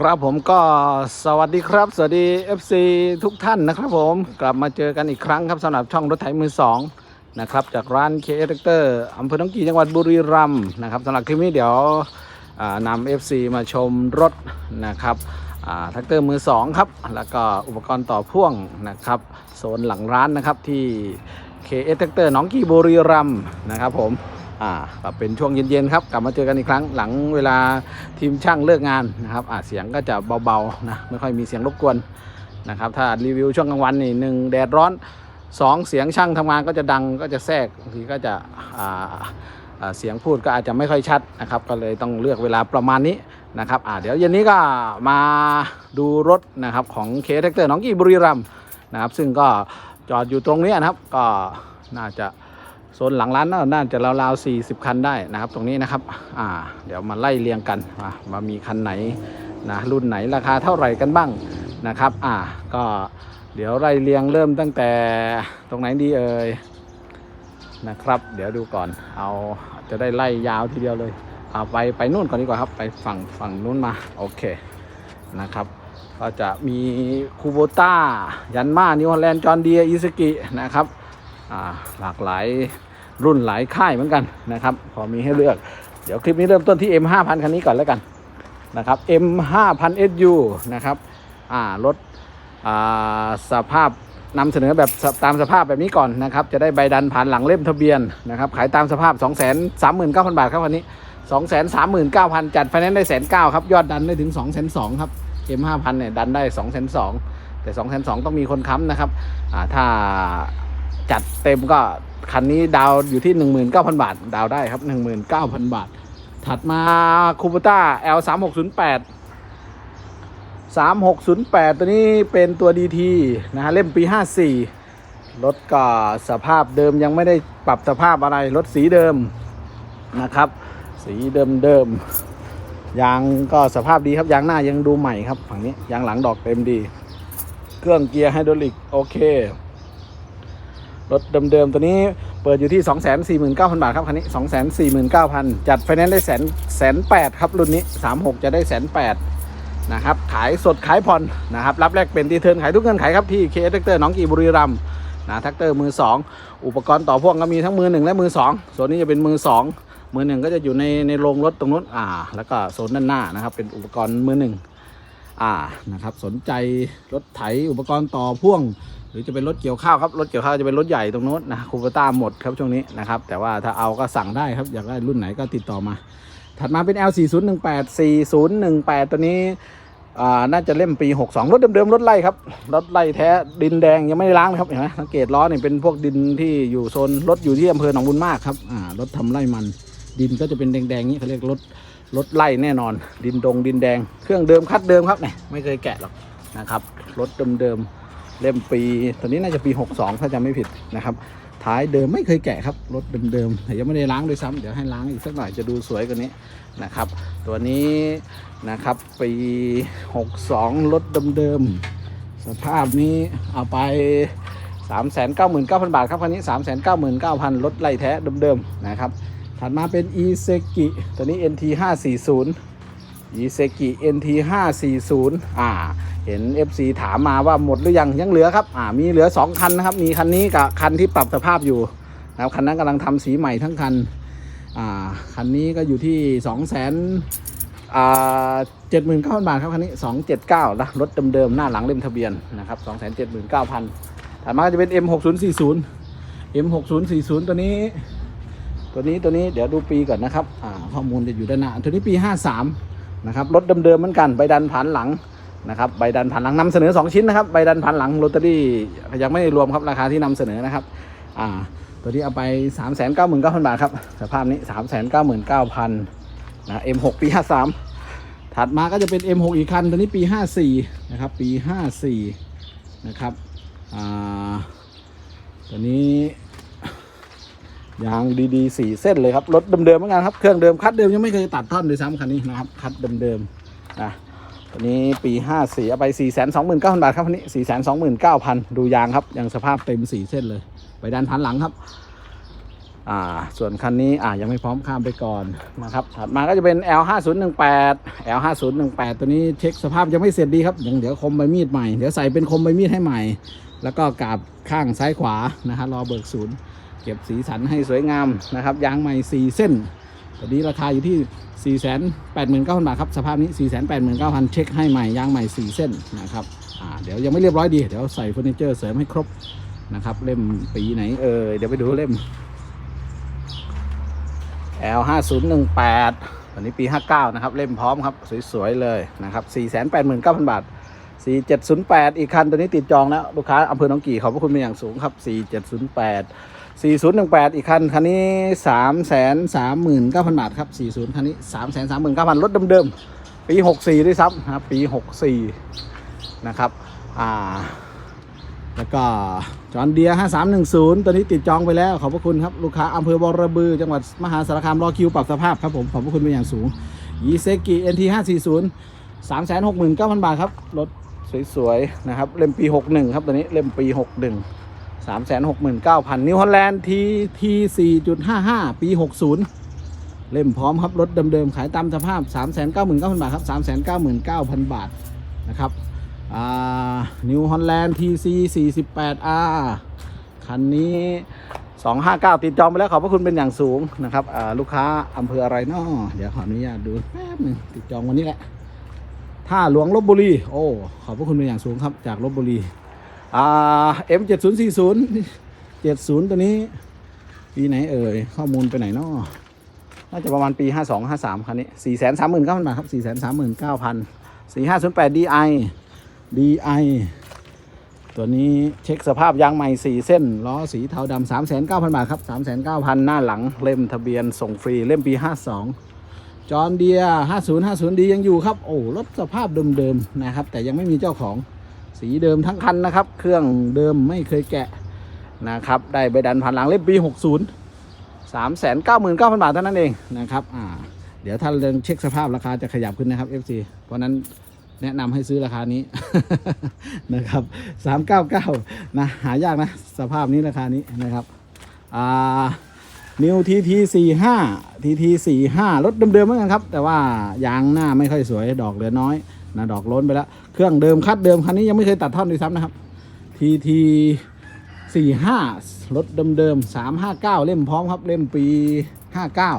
ครับผมก็สวัสดีครับ สวัสดี FC ทุกท่านนะครับผมกลับมาเจอกันอีกครั้งครับสำหรับช่องรถไถมือสองนะครับจากร้านเคเอ็กเตอร์อำเภอหนองกี่จังหวัดบุรีรัมย์นะครับสำหรับคลิปนี้เดี๋ยวอ่านำ FC มาชมรถนะครับแท็กเตอร์มือสองครับ แล้วก็อุปกรณ์ต่อพ่วงนะครับโซนหลังร้านนะครับที่เคเอ็กเตอร์หนองกี่บุรีรัมย์นะครับผม อ่าก็เป็นช่วงเย็นๆครับ กลับมาเจอกันอีกครั้งหลังเวลาทีมช่างเลิกงานนะครับอ่าเสียงก็จะเบาๆนะไม่ค่อยมีเสียงรบกวนนะครับถ้ารีวิวช่วงกลางวันนี่หนึ่งแดดร้อนสองเสียงช่างทำงานก็จะดังก็จะแทรกบางทีก็จะอ่าเสียงพูดก็อาจจะไม่ค่อยชัดนะครับ ก็เลยต้องเลือกเวลาประมาณนี้นะครับอ่าเดี๋ยวเย็นนี้ก็มาดูรถนะครับของเคเทคเตอร์น้องกีบุรีรัมนะครับซึ่งก็จอดอยู่ตรงนี้นะครับก็น่าจะ โซนหลังร้านน่าจะราวๆ40 คันได้นะครับ ตรงนี้นะครับอ่าเดี๋ยวมาไล่เรียงกันว่าว่ามีคันไหนนะรุ่นไหนราคาเท่าไหร่กันบ้างนะครับอ่าก็เดี๋ยวไล่เรียงเริ่มตั้งแต่ตรงไหนดีเอ่ยนะครับ เดี๋ยวดูก่อนเอาจะได้ไล่ยาวทีเดียวเลยเอาไปไปนู่นก่อนดีกว่าครับ ไปฝั่งฝั่งนู้นมาโอเคนะครับก็จะมีคูโบต้ายันมานิวฮอลแลนด์จอนเดียอิสกินะครับ หลากหลายรุ่นหลายค่ายเหมือนกันนะครับ พอมีให้เลือก เดี๋ยวคลิปนี้เริ่มต้นที่ M 5 0 0คันนี้ก่อนแล้วกันนะครับ M 5 0 0 SU นะครับรถสภาพนำเสนอแบบตามสภาพแบบนี้ก่อนนะครับ จะได้ใบดันผ่านหลังเล่มทะเบียนนะครับ ขายตามสภาพ 2 3 9 0 0 0 บาทครับคันนี้ 2 3 9 0 0 0 จัดไฟแนนซ์ได้แสนเก้าครับ ยอดดันได้ถึง 2 2 0 0 0ครับ M 5 0 0เนี่ยดันได้ 2 2 0 0 0แต่ 2 2 0 0ต้องมีคนค้ำนะครับถ้า จัดเต็มก็คันนี้ดาวอยู่ที่ 19,000 บาท ดาวได้ครับ 19,000 บาท ถัดมาคูปต้า L 3 6 0 8 3608 ตัวนี้เป็นตัว DT นะฮะเล่มปี 54 รถก็สภาพเดิมยังไม่ได้ปรับสภาพอะไร รถสีเดิมนะครับ สีเดิมเดิมยางก็สภาพดีครับยางหน้ายังดูใหม่ครับฝั่งนี้ยางหลังดอกเต็มดี เครื่องเกียร์ไฮดรอลิกโอเค รถเดิมๆตัวนี้เปิดอยู่ที่ 249,000 บาทครับคันนี้ 249,000 จัดไฟแนนซ์ได้แสนแสนแปดครับ รุ่นนี้ 36 จะได้แสนแปดนะครับขายสดขายผ่อนนะครับรับแลกเป็นดีเทิร์นขายทุกเงื่อนไขครับที่เคเทคเตอร์น้องกีบุรีรัมย์นะแท็กเตอร์มือ 2 อุปกรณ์ต่อพ่วงก็มีทั้งมือ 1 และมือ 2 ส่วนนี้จะเป็นมือ 2 มือ 1 ก็จะอยู่ในในโรงรถตรงนู้นอ่า แล้วก็โซนด้านหน้านะครับ เป็นอุปกรณ์มือ 1 อ่านะครับสนใจรถไถอุปกรณ์ต่อพ่วง รือจะเป็นรถเกี่ยวข้าวครับรถเกี่ยวข้าวจะเป็นรถใหญ่ตรงโน้นนะคูปต้าหมดครับช่วงนี้นะครับแต่ว่าถ้าเอาก็สั่งได้ครับอยากได้รุ่นไหนก็ติดต่อมา ถัดมาเป็น L 4 0 1 8 4 0 1 8 ตัวนี้อ่าน่าจะเล่มปี 62 รถเดิมๆ รถไล่ครับ รถไล่แท้ดินแดงยังไม่ได้ล้างนะครับเห็นไหมสังเกตล้อเนี่ยเป็นพวกดินที่อยู่โซนรถอยู่ที่อำเภอหนองบุญมากครับอ่ารถทำไร่มัน ดินก็จะเป็นแดงๆนี้เขาเรียกรถรถไล่แน่นอน ดินดงดินแดง เครื่องเดิมคัดเดิมครับเนี่ยไม่เคยแกะหรอกนะครับรถเดิมๆ เล่มปีตอนนี้น่าจะปี 62 ถ้าจำไม่ผิดนะครับ ท้ายเดิมไม่เคยแกะครับรถเดิมๆแต่ยังไม่ได้ล้างด้วยซ้ำเดี๋ยวให้ล้างอีกสักหน่อยจะดูสวยกว่านี้นะครับ ตัวนี้นะครับปี 62 รถเดิมๆสภาพนี้เอาไป 399,000 บาทครับคันนี้ 399,000 รถไล่แท้เดิมๆนะครับถัดมาเป็น e s e k i ตัวนี้ NT 540 e s e k i NT 540อ่า เห็น FC ถามมาว่าหมดหรือยังยังเหลือครับอ่ามีเหลือ 2 คันนะครับ มีคันนี้กับคันที่ปรับสภาพอยู่นะครับคันนั้นกำลังทำสีใหม่ทั้งคันอ่าคันนี้ก็อยู่ที่ 2 0 0 0 0 0อ่าเจ็ดหมื่นเก้าพันบาทครับคันนี้279นะรถเดิมๆหน้าหลังเล่มทะเบียนนะครับ2 7 9 0 0 0ถัดมาก็จะเป็น M6040 M6040 ตัวนี้ ตัวนี้ตัวนี้เดี๋ยวดูปีก่อนนะครับอ่าข้อมูลจะอยู่ด้านหน้าตัวนี้ปี53 นะครับรถเดิมๆเหมือนกันใบดันผ่านหลังนะครับใบดันผ่านหลังนำเสนอ 2 ชิ้นนะครับใบดันผ่านหลังโรตารี่ยังไม่ได้รวมครับราคาที่นำเสนอนะครับอ่าตัวนี้เอาไป 3 9 9 0 0 0 บาทครับสภาพนี้ 3 9 9 9 0 0นะ M6 ปี 53 ถัดมาก็จะเป็น M6 อีกคันตัวนี้ปี 54 นะครับ ปี 54 นะครับอ่าตัวนี้ ยางดีๆสี่เส้นเลยครับ รถเดิมๆเหมือนกันครับ เครื่องเดิมคัดเดิมยังไม่เคยตัดท่อนเลยซ้ำคันนี้นะครับ คัดเดิมๆนะตัวนี้ปีห้าสี่เอาไปสี่แสนสองหมื่นเก้าพันบาทครับคันนี้สี่แสนสองหมื่นเก้าพันดูยางครับ ยังสภาพเต็มสี่เส้นเลย ไปดันพันหลังครับ อ่า ส่วนคันนี้อ่ายังไม่พร้อมข้ามไปก่อนนะครับ ถัดมาก็จะเป็น L 5 0 1 8 L 5 0 1 8ตัวนี้เช็คสภาพยังไม่เสร็จดีครับยังเดี๋ยวคมใบมีดใหม่ เดี๋ยวใส่เป็นคมใบมีดให้ใหม่ แล้วก็กราบข้างซ้ายขวานะฮะรอเบิกศูนย์ เก็บสีสันให้สวยงามนะครับยางใหม่ 4 เส้นตอนนี้ราคาอยู่ที่ 4 8 9 0 0 0 บาทครับ สภาพนี้ 4 8 9 0 0 0 เช็คให้ใหม่ยางใหม่ 4 เส้นนะครับอ่าเดี๋ยวยังไม่เรียบร้อยดี เดี๋ยวใส่เฟอร์นิเจอร์เสริมให้ครบนะครับเล่มปีไหนเออเดี๋ยวไปดูเล่ม L 5 0 1 8วันนี้ปี 59 นะครับ เล่มพร้อมครับ สวย ๆ เลยนะครับ 4 8 9 0 0 0 บาท 4708 อีกคันตัวนี้ติดจองแล้ว ลูกค้าอำเภอหนองกี่ขอบพระคุณเป็นอย่างสูงครับ 4708 4018 อีกคัน คันนี้ 339,000 บาทครับ 40 คันนี้ 339,000 รถเดิมๆ ปี 64 ด้วยซ้ำนะครับ ปี 64 นะครับ อ่า แล้วก็จอห์นเดีย 5310 ตัวนี้ติดจองไปแล้ว ขอบพระคุณครับ ลูกค้าอำเภอบอระบือ จังหวัดมหาสารคาม รอคิวปรับสภาพครับผม ขอบพระคุณเป็นอย่างสูงยีเซกิ NT 540 369,000 บาทครับ รถสวยๆ นะครับ เล่มปี 61 ครับ ตัวนี้ เล่มปี 61 369,000นิวฮอลแลนด์ทีที4.55ปี60เล่มพร้อมครับ รถเดิมๆ ขายตามสภาพ399,000บาทครับ399,000บาทนะครับนิวฮอลแลนด์ทีซี48 R คันนี้ 259 ติดจองไปแล้วขอบพระคุณเป็นอย่างสูงนะครับลูกค้าอำเภออะไรเนาะเดี๋ยวขออนุญาตดูแป๊บนึงติดจองวันนี้แหละท่าหลวงลบบุรี โอ้ ขอบพระคุณเป็นอย่างสูงครับ จากลบบุรี อ่า M 7 0 4 0 70 ตัวนี้ ปีไหนเอ่ย ข้อมูลไปไหนนาะน่าจะประมาณปี 52 53 คันนี้ 4 3 9 0 0 0บาทครับ4 3 9 0 0 0 4 5 0 8 DI DI ตัวนี้เช็คสภาพยางใหม่ 4 เส้น ล้อสีเทาดำ3,900บาทครับ 3,900 หน้าหลังเล่มทะเบียนส่งฟรีเล่มปี 52 จอนเดีย5050 ดียังอยู่ครับ โอ้รถสภาพเดิมๆนะครับ แต่ยังไม่มีเจ้าของ สีเดิมทั้งคันนะครับ เครื่องเดิมไม่เคยแกะนะครับ ได้ใบดันผ่านหลังเล่มปี 60 399,000 บาทเท่านั้นเองนะครับอ่าเดี๋ยวถ้าเรื่องเช็คสภาพราคาจะขยับขึ้นนะครับ FC เพราะนั้นแนะนำให้ซื้อราคานี้นะครับ 399 นะหายากนะ สภาพนี้ราคานี้นะครับอ่านิวทีทีสี่ห้าทีทีสี่ห้ารถเดิมๆเหมือนกันครับ แต่ว่ายางหน้าไม่ค่อยสวยดอกเหลือน้อย นะดอกล้นไปแล้วเครื่องเดิมคัดเดิมคันนี้ยังไม่เคยตัดท่อนด้วยซ้ำนะครับทีทีสี่ห้ารถเดิมๆสามห้าเก้าเล่มพร้อมครับเล่มปีห้าเก้า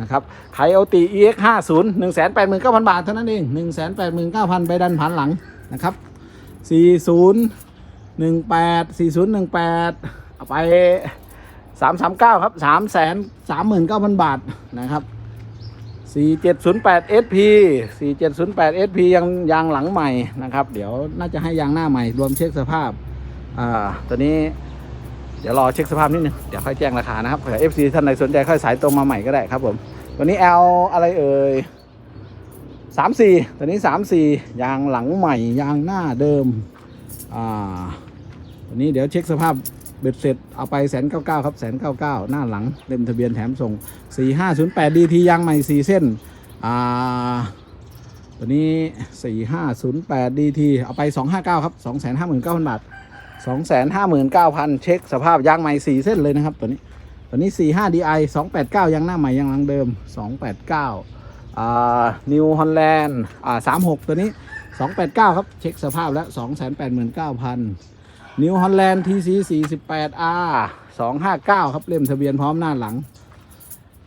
นะครับไคโอตี EX ห้าศูนย์หนึ่งแสนแปดหมื่นเก้าพันบาท เท่านั้นเองหนึ่งแสนแปดหมื่นเก้าพันไปดันผ่านหลังนะครับสี่ศูนย์หนึ่งแปดสี่ศูนย์หนึ่งแปดเอาไปสามสามเก้าครับสามแสนสามหมื่นเก้าพันบาทนะครับ สี่เจ็ดศูนย์แปด SP สี่เจ็ดศูนย์แปด SP ยังยางหลังใหม่นะครับ เดี๋ยวน่าจะให้ยางหน้าใหม่ รวมเช็คสภาพ อ่า ตัวนี้ เดี๋ยวรอเช็คสภาพนิดนึง เดี๋ยวค่อยแจ้งราคานะครับ เผื่อ FC ท่านใดสนใจค่อยสายตรงมาใหม่ก็ได้ครับผม ตัวนี้ L อะไรเอ่ยสามสี่ตัวนี้สามสี่ยางหลังใหม่ ยางหน้าเดิม อ่า ตัวนี้เดี๋ยวเช็คสภาพ เบ็ดเสร็จเอาไปแสนเก้าเก้าครับแสนเก้าเก้าหน้าหลังเล่มทะเบียนแถมส่งสี่ห้าศูนย์แปดดีทียางใหม่สี่เส้นอ่าตัวนี้สี่ห้าศูนย์แปดดีทีเอาไปสองห้าเก้าครับสองแสนห้าหมื่นเก้าพันบาทสองแสนห้าหมื่นเก้าพันเช็คสภาพยางใหม่สี่เส้นเลยนะครับตัวนี้ตัวนี้สี่ห้าดีไอสองแปดเก้ายางหน้าใหม่ยางหลังเดิมสองแปดเก้าอ่านิวฮอลแลนด์อ่าสามหกตัวนี้สองแปดเก้าครับเช็คสภาพแล้วสองแสนแปดหมื่นเก้าพัน นิวฮอลแลนด์ทีซีสี่สิบแปดอาร์สองห้าเก้าครับ เล่มทะเบียนพร้อมหน้าหลัง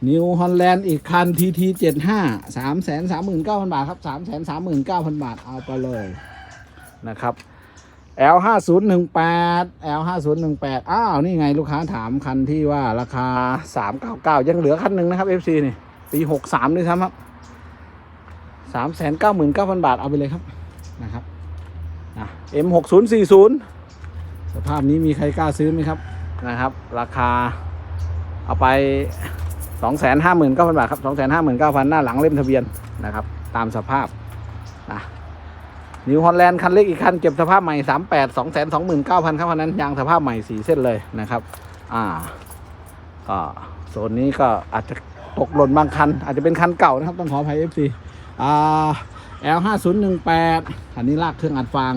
นิวฮอลแลนด์อีกคันทีทีเจ็ดห้าสามแสนสามหมื่นเก้าพันบาทครับสามแสนสามหมื่นเก้าพันบาทเอาไปเลยนะครับ L ห้าศูนย์หนึ่งแปด L ห้าศูนย์หนึ่งแปดอ้าว นี่ไงลูกค้าถามคันที่ว่าราคาสามเก้าเก้ายังเหลือคันหนึ่งนะครับ FC นี่ปีหกสามด้วยซ้ำครับสามแสนเก้าหมื่นเก้าพันบาทเอาไปเลยครับนะครับอะ M หกศูนย์สี่ศูนย์ ภาพนี้มีใครกล้าซื้อไหมครับนะครับ ราคาเอาไปสองแสนห้าหมื่นเก้าพันบาทครับสองแสนห้าหมื่นเก้าพันหน้าหลังเล่มทะเบียนนะครับ ตามสภาพนะนิวฮอลแลนด์คันเล็กอีกคันเก็บสภาพใหม่สามแปดสองแสนสองหมื่นเก้าพันครับคันนั้นยางสภาพใหม่สี่เส้นเลยนะครับ อ่าก็โซนนี้ก็อาจจะตกหล่นบางคัน อาจจะเป็นคันเก่านะครับ ต้องขออภัยเอฟซีอ่า L ห้าศูนย์หนึ่งแปดคันนี้ลากเครื่องอัดฟาง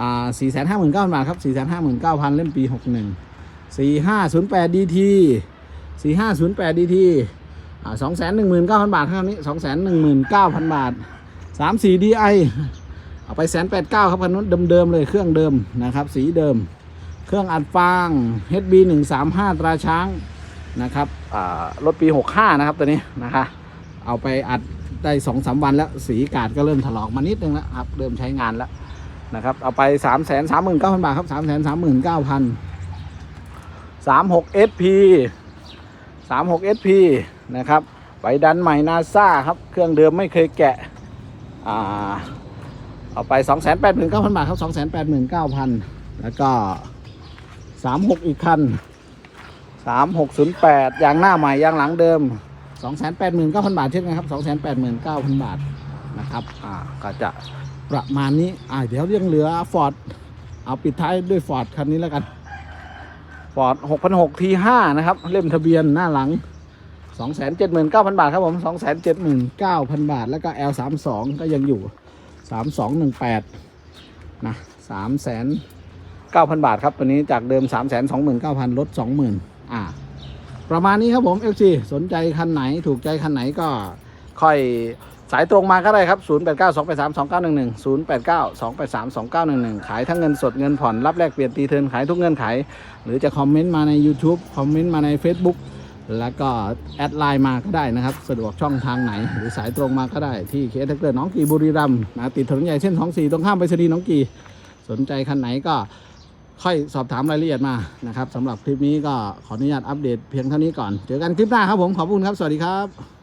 อ่าสี่แสนห้าหมื่นเก้าบาทครับสี่แสนห้าหมื่นเก้าพันเล่มปีหกหนึ่งสี่ห้าศูนย์แปดดีทีสี่ห้าศูนย์แปดดีทีสองแสนหนึ่งหมื่นเก้าพันบาทครับนี้สองแสนหนึ่งหมื่นเก้าพันบาทสามสี่ดีไอเอาไปแสนแปดเก้าครับคันนู้นเดิมๆเลยเครื่องเดิมนะครับสีเดิม เครื่องอัดฟาง HB 1 3 5ตราช้างนะครับอ่ารถปี65นะครับตัวนี้นะคะเอาไปอัดได้สองสามวันแล้วสีกาดก็เริ่มถลอกมานิดนึงแล้วครับเริ่มใช้งานแล้ว นะครับเอาไป3 3 3 9 0 0 0บาทครับ3 3 3 9 0 0 0 36 SP 36 SP นสามหกเอสพีสามหกเอสพีนะครับไปดันใหม่นาซาครับ เครื่องเดิมไม่เคยแกะอ่าเอาไป2 8 9 0 0 0บาทครับ2 8 9 0 0 0แล้วก็สามหกอีกคันสามหกศูนย์แปดยางหน้าใหม่ยางหลังเดิมสองแสนแปดหมื่นเก้าพันบาทเช่นกันครับสองแสนแปดหมื่นเก้าพันบาทนะครับอ่าก็จะ ประมาณนี้อ่าเดี๋ยวยังเหลือฟอร์ดเอาปิดท้ายด้วยฟอร์ดคันนี้แล้วกันฟอร์ดหกพันหกทีห้านะครับ เล่มทะเบียนหน้าหลังสองแสนเจ็ดหมื่นเก้าพันบาทครับผมสองแสนเจ็ดหมื่นเก้าพันบาท แล้วก็ L สามสองก็ยังอยู่สามสองหนึ่งแปดนะสามแสน9,000บาทครับ ตัวนี้จากเดิม3 2 9 0 0 0ลด20,000อ่า ประมาณนี้ครับผม FC สนใจคันไหนถูกใจคันไหนก็ค่อย สายตรงมาก็ได้ครับ 0 8 9 2 8 3 2 9 1 1 0 8 9 2 8 3 2 9 1 1 ขายทั้งเงินสดเงินผ่อนรับแลกเปลี่ยนตีเทินขายทุกเงินไขหรือจะคอมเมนต์มาใน YouTube คอมเมนต์มาใน Facebook แล้วก็แอดไลน์มาก็ได้นะครับ สะดวกช่องทางไหน หรือสายตรงมาก็ได้ที่เคสเตอร์น้องกีบุรีรัมย์นะติดถนนใหญ่เส้น24ตรงข้ามไปรษณีย์น้องกีสนใจคันไหนก็ค่อยสอบถามรายละเอียดมานะครับสำหรับคลิปนี้ก็ขออนุญาตอัปเดตเพียงเท่านี้ก่อน เจอกันคลิปหน้าครับผมขอบคุณครับ สวัสดีครับ